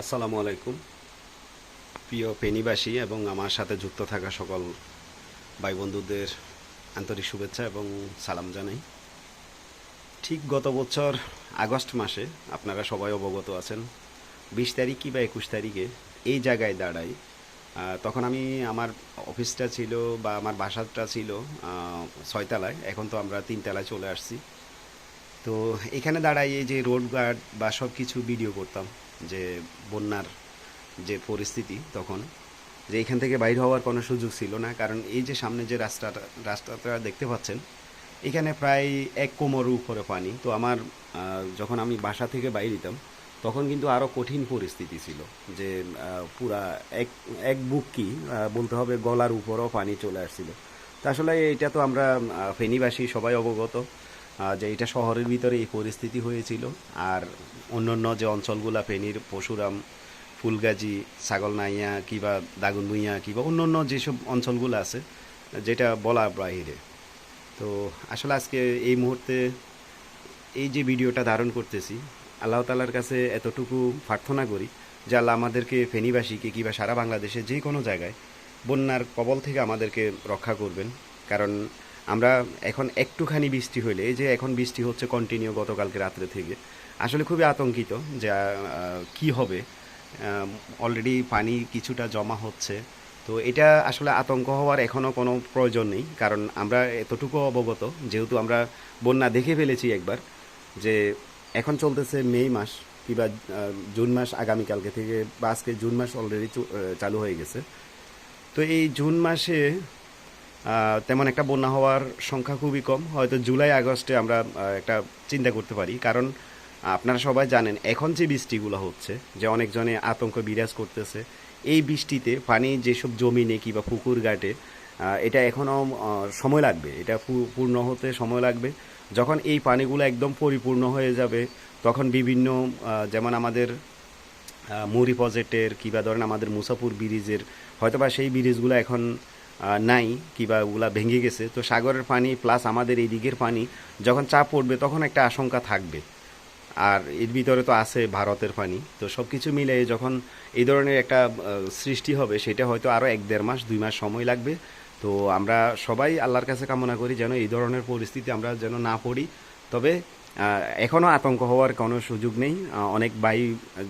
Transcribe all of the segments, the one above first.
আসসালামু আলাইকুম। প্রিয় ফেনীবাসী এবং আমার সাথে যুক্ত থাকা সকল ভাই বন্ধুদের আন্তরিক শুভেচ্ছা এবং সালাম জানাই। ঠিক গত বছর আগস্ট মাসে আপনারা সবাই অবগত আছেন, বিশ তারিখ কি বা একুশ তারিখে এই জায়গায় দাঁড়াই। তখন আমি আমার অফিসটা ছিল বা আমার বাসাটা ছিল ছয়তলায়। এখন তো আমরা তিনতলায় চলে আসছি। তো এখানে দাঁড়াই এই যে রোড গার্ড বা সব কিছু ভিডিও করতাম। যে বন্যার যে পরিস্থিতি তখন, যে এখান থেকে বাইর হওয়ার কোনো সুযোগ ছিল না, কারণ এই যে সামনে যে রাস্তাটা রাস্তাটা দেখতে পাচ্ছেন, এখানে প্রায় এক কোমর উপরে পানি। তো আমার যখন আমি বাসা থেকে বাইর দিতাম তখন কিন্তু আরও কঠিন পরিস্থিতি ছিল যে পুরা এক এক বুক কি বলতে হবে গলার উপরও পানি চলে আসছিল। তা আসলে এটা তো আমরা ফেনীবাসী সবাই অবগত। যে এটা শহরের ভিতরে এই পরিস্থিতি হয়েছিল। আর অন্যান্য যে অঞ্চলগুলা, ফেনীর পশুরাম, ফুলগাজী, ছাগলনাইয়া, কিবা দাগুনভুইয়া কিবা অন্যান্য যেসব অঞ্চলগুলো আছে, যেটা বলা বাহিরে। তো আসলে আজকে এই মুহূর্তে এই যে ভিডিওটা ধারণ করতেছি, আল্লাহ তালার কাছে এতটুকু প্রার্থনা করি যে আল্লাহ আমাদেরকে ফেনীবাসীকে কিংবা সারা বাংলাদেশে যে কোনো জায়গায় বন্যার কবল থেকে আমাদেরকে রক্ষা করবেন। কারণ আমরা এখন একটুখানি বৃষ্টি হইলে, এই যে এখন বৃষ্টি হচ্ছে কন্টিনিউ গতকালকে রাত্রে থেকে, আসলে খুবই আতঙ্কিত যে কি হবে। অলরেডি পানি কিছুটা জমা হচ্ছে। তো এটা আসলে আতঙ্ক হওয়ার এখনও কোনো প্রয়োজন নেই, কারণ আমরা এতটুকু অবগত, যেহেতু আমরা বন্যা দেখে ফেলেছি একবার, যে এখন চলতেছে মে মাস, কিংবা জুন মাস আগামীকালকে থেকে, বা আজকে জুন মাস অলরেডি চালু হয়ে গেছে। তো এই জুন মাসে তেমন একটা বন্যা হওয়ার সংখ্যা খুবই কম। হয়তো জুলাই আগস্টে আমরা একটা চিন্তা করতে পারি। কারণ আপনারা সবাই জানেন এখন যে বৃষ্টিগুলো হচ্ছে যে অনেকজনে আতঙ্ক বিরাজ করতেছে এই বৃষ্টিতে পানি যেসব জমি জমিনে কিংবা পুকুর ঘাটে এটা এখনও সময় লাগবে। এটা পূর্ণ হতে সময় লাগবে। যখন এই পানিগুলো একদম পরিপূর্ণ হয়ে যাবে তখন বিভিন্ন যেমন আমাদের আহ, মুড়ি প্রজেক্টের কিংবা ধরেন আমাদের মুসাপুর ব্রিজের হয়তোবা সেই ব্রিজগুলো এখন নাই কিংবা ওগুলা ভেঙে গেছে। তো সাগরের পানি প্লাস আমাদের এই দিকের পানি, যখন চাপ পড়বে তখন একটা আশঙ্কা থাকবে। আর এর ভিতরে তো আছে ভারতের পানি। তো সব কিছু মিলে যখন এই ধরনের একটা সৃষ্টি হবে, সেটা হয়তো আরও এক দেড় মাস, দুই মাস সময় লাগবে। তো আমরা সবাই আল্লাহর কাছে কামনা করি যেন এই ধরনের পরিস্থিতি আমরা যেন না পড়ি। তবে এখনও আতঙ্ক হওয়ার কোনো সুযোগ নেই। অনেক ভাই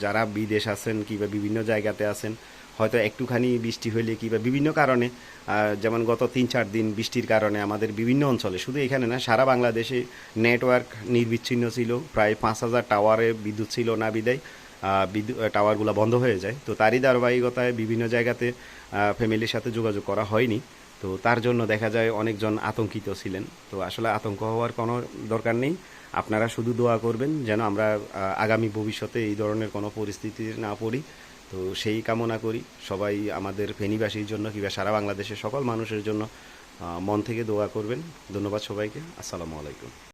যারা বিদেশ আছেন কিংবা বিভিন্ন জায়গাতে আছেন, হয়তো একটুখানি বৃষ্টি হইলে কিংবা বিভিন্ন কারণে যেমন গত তিন চার দিন বৃষ্টির কারণে আমাদের বিভিন্ন অঞ্চলে, শুধু এখানে না, সারা বাংলাদেশে নেটওয়ার্ক নির্বিচ্ছিন্ন ছিল। প্রায় পাঁচ হাজার টাওয়ারে বিদ্যুৎ ছিল না বিদায় বিদ্যুৎ টাওয়ারগুলো বন্ধ হয়ে যায়। তো তারই ধারাবাহিকতায় বিভিন্ন জায়গাতে ফ্যামিলির সাথে যোগাযোগ করা হয়নি। তো তার জন্য দেখা যায় অনেকজন আতঙ্কিত ছিলেন। তো আসলে আতঙ্ক হওয়ার কোনো দরকার নেই। আপনারা শুধু দোয়া করবেন যেন আমরা আগামী ভবিষ্যতে এই ধরনের কোনো পরিস্থিতি না পড়ি। তো সেই কামনা করি। সবাই আমাদের ফেনীবাসীর জন্য কিংবা সারা বাংলাদেশের সকল মানুষের জন্য মন থেকে দোয়া করবেন। ধন্যবাদ সবাইকে। আসসালামু আলাইকুম।